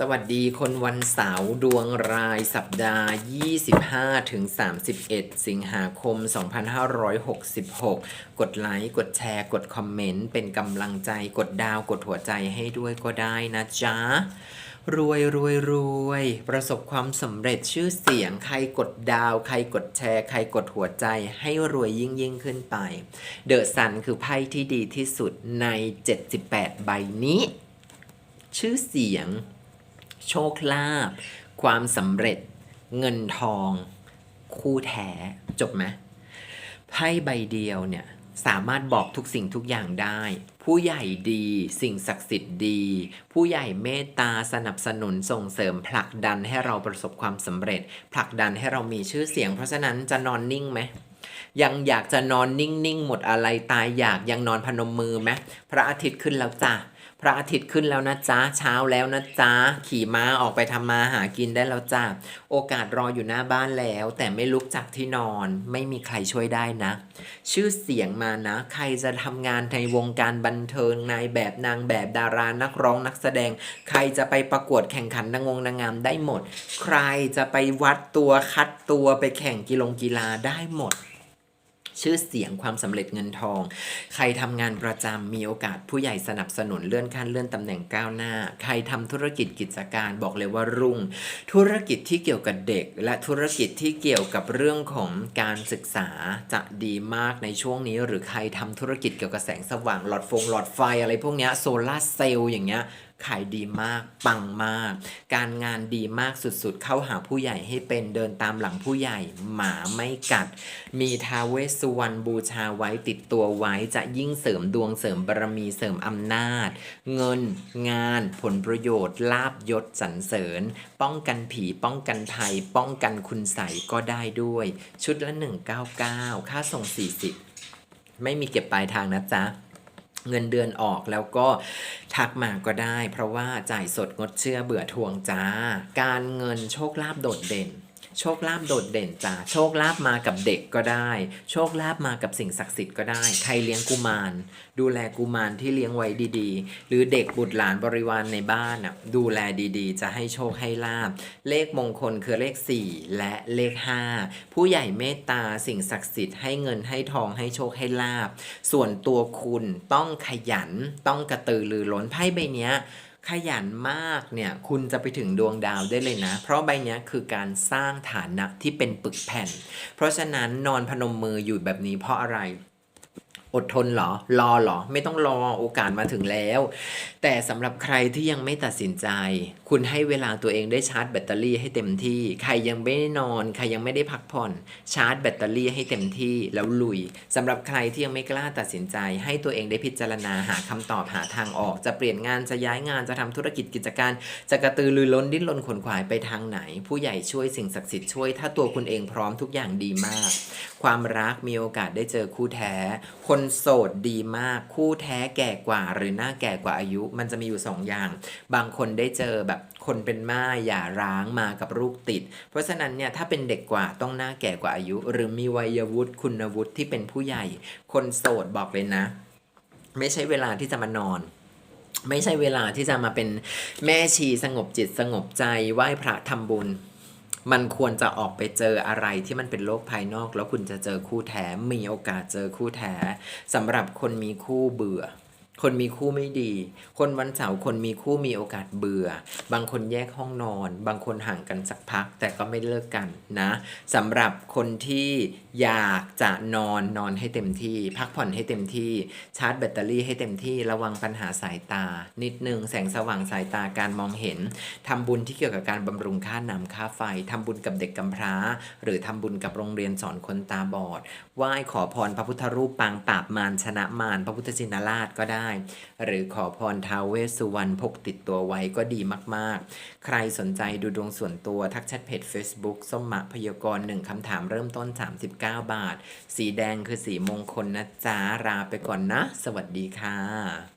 สวัสดีคนวันเสาร์ดวงรายสัปดาห์ 25 ถึง 31 สิงหาคม 2566 กดไลค์ กดแชร์ กดคอมเมนต์ เป็นกำลังใจ กดดาว กดหัวใจให้ด้วยก็ได้นะจ๊ะ รวยรวยรวย ประสบความสำเร็จชื่อเสียง ใครกดดาว ใครกดแชร์ ใครกดหัวใจ ให้รวยยิ่งยิ่งขึ้นไป เดอะซันคือไพ่ที่ดีที่สุดใน 78 ใบนี้ ชื่อเสียง โชคลาภความสำเร็จ เงินทอง คู่แท้จบไหมไพ่ใบเดียวเนี่ยสามารถบอกทุกสิ่งทุกอย่างได้ ผู้ใหญ่ดี สิ่งศักดิ์สิทธิ์ดี ผู้ใหญ่เมตตาสนับสนุนส่งเสริมผลักดันให้เราประสบความสำเร็จ ผลักดันให้เรามีชื่อเสียง เพราะฉะนั้นจะนอนนิ่งไหมยังอยากจะนอนนิ่งๆหมดอะไรตายอยากยังนอนพนมมือไหมพระอาทิตย์ขึ้นแล้วจ้ะ ระอาทิตย์ขึ้นแล้วนะจ๊ะเช้าแล้วนะจ๊ะขี่ม้าออกไปทำมาหากินได้แล้วจ้ะโอกาสรออยู่หน้าบ้านแล้ว แต่ไม่ลุกจากที่นอนไม่มีใครช่วยได้นะ ชื่อเสียงมานะ ใครจะทำงานในวงการบันเทิงนายแบบนางแบบดารานักร้องนักแสดง ใครจะไปประกวดแข่งขันนางงนางงามได้หมด ใครจะไปวัดตัวคัดตัวไปแข่งกีฬงกีฬาได้หมด ชื่อเสียงความสำเร็จเงินทอง ใครทำงานประจำมีโอกาสผู้ใหญ่สนับสนุนเลื่อนขั้นเลื่อนตำแหน่งก้าวหน้า ใครทำธุรกิจกิจการบอกเลยว่ารุ่ง ธุรกิจที่เกี่ยวกับเด็ก และธุรกิจที่เกี่ยวกับเรื่องของการศึกษาจะดีมากในช่วงนี้ หรือใครทำธุรกิจเกี่ยวกับแสงสว่างหลอดฟงหลอดไฟอะไรพวกนี้โซลาร์เซลล์อย่างเงี้ย ขายดีมาก ปังมาก การงานดีมากสุดๆ เข้าหาผู้ใหญ่ให้เป็นเดินตามหลังผู้ใหญ่หมาไม่กัด มีท้าเวสุวรรณบูชาไว้ติดตัวไว้จะยิ่งเสริมดวงเสริมบารมีเสริมอำนาจ เงิน งานผลประโยชน์ลาบยศสรรเสริญ ป้องกันผีป้องกันภัยป้องกันคุณใสก็ได้ด้วย ชุดละ 199 ค่าส่ง 40 ไม่มีเก็บปลายทางนะจ๊ะ เงินเดือนออกแล้วก็ทักมาก็ได้ เพราะว่าจ่ายสดงดเชื่อเบื่อทวงจ้า การเงินโชคลาภโดดเด่น โชคลาภโดดเด่นจ้าโชคลาภมากับเด็กก็ได้ โชคลาภมากับสิ่งศักดิ์สิทธิ์ก็ได้ ใครเลี้ยงกุมาร ดูแลกุมารที่เลี้ยงไว้ดีๆ หรือเด็กบุตรหลานบริวารในบ้านน่ะดูแลดีๆ จะให้โชคให้ลาบเลขมงคลคือเลข 4 และเลข 5 ผู้ใหญ่เมตตาสิ่งศักดิ์สิทธิ์ให้เงินให้ทองให้โชคให้ลาบส่วนตัวคุณต้องขยันต้องกระตือรือร้นไพ่ใบเนี้ย ขยันมากเนี่ยคุณจะไปถึงดวงดาวได้เลยนะ เพราะใบนี้คือการสร้างฐานะที่เป็นปึกแผ่น เพราะฉะนั้นนอนพนมมืออยู่แบบนี้เพราะอะไร อดทนเหรอ รอเหรอ ไม่ต้องรอโอกาสมาถึงแล้ว แต่สำหรับใครที่ยังไม่ตัดสินใจ คุณให้เวลาตัวเองได้ชาร์จแบตเตอรี่ให้เต็มที่ ใครยังไม่ได้นอน ใครยังไม่ได้พักผ่อน ชาร์จแบตเตอรี่ให้เต็มที่แล้วลุยสำหรับใครที่ยังไม่กล้าตัดสินใจ ให้ตัวเองได้พิจารณาหาคำตอบหาทางออก จะเปลี่ยนงานจะย้ายงานจะทำธุรกิจกิจการ จะกระตือรือร้นดิ้นรนขนขวายไปทางไหน ผู้ใหญ่ช่วยสิ่งศักดิ์สิทธิ์ช่วย ถ้าตัวคุณเองพร้อมทุกอย่างดีมาก ความรักมีโอกาสได้เจอคู่แท้ คนโสดดีมาก คู่แท้แก่กว่า หรือหน้าแก่กว่าอายุ มันจะมีอยู่สองอย่าง บางคนได้เจอแบบคนเป็นม่าอย่าร้างมากับลูกติด เพราะฉะนั้นเนี่ยถ้าเป็นเด็กกว่าต้องหน้าแก่กว่าอายุ หรือมีวัยวุฒิคุณวุฒิที่เป็นผู้ใหญ่ คนโสดบอกเลยนะ ไม่ใช่เวลาที่จะมานอนไม่ใช่เวลาที่จะมาเป็นแม่ชีสงบจิตสงบใจไหว้พระทำบุญ มันควรจะออกไปเจออะไรที่มันเป็นโลกภายนอก แล้วคุณจะเจอคู่แท้มีโอกาสเจอคู่แท้สำหรับคนมีคู่เบื่อ คนมีคู่ไม่ดี คนวันเสาร์คนมีคู่มีโอกาสเบื่อ บางคนแยกห้องนอน บางคนห่างกันสักพัก แต่ก็ไม่เลิกกันนะสำหรับคนที่อยากจะนอนนอนให้เต็มที่ พักผ่อนให้เต็มที่ ชาร์จแบตเตอรี่ให้เต็มที่ ระวังปัญหาสายตา นิดนึงแสงสว่างสายตาการมองเห็นทำบุญที่เกี่ยวกับการบำรุงค่าน้ำค่าไฟทำบุญกับเด็กกำพร้า หรือทำบุญกับโรงเรียนสอนคนตาบอดไหว้ขอพรพระพุทธรูปปางปราบมารชนะมารพระพุทธชินราชก็ได้หรือขอพรท้าวเวสสุวรรณพกติดตัวไว้ก็ดีมาก ๆ ใครสนใจดูดวงส่วนตัวทักแชทเพจ Facebook ส้มมะพยากรณ์หนึ่งคำถามเริ่มต้น 39 บาท สีแดงคือสีมงคลนะจ๊ะลาไปก่อนนะ สวัสดีค่ะ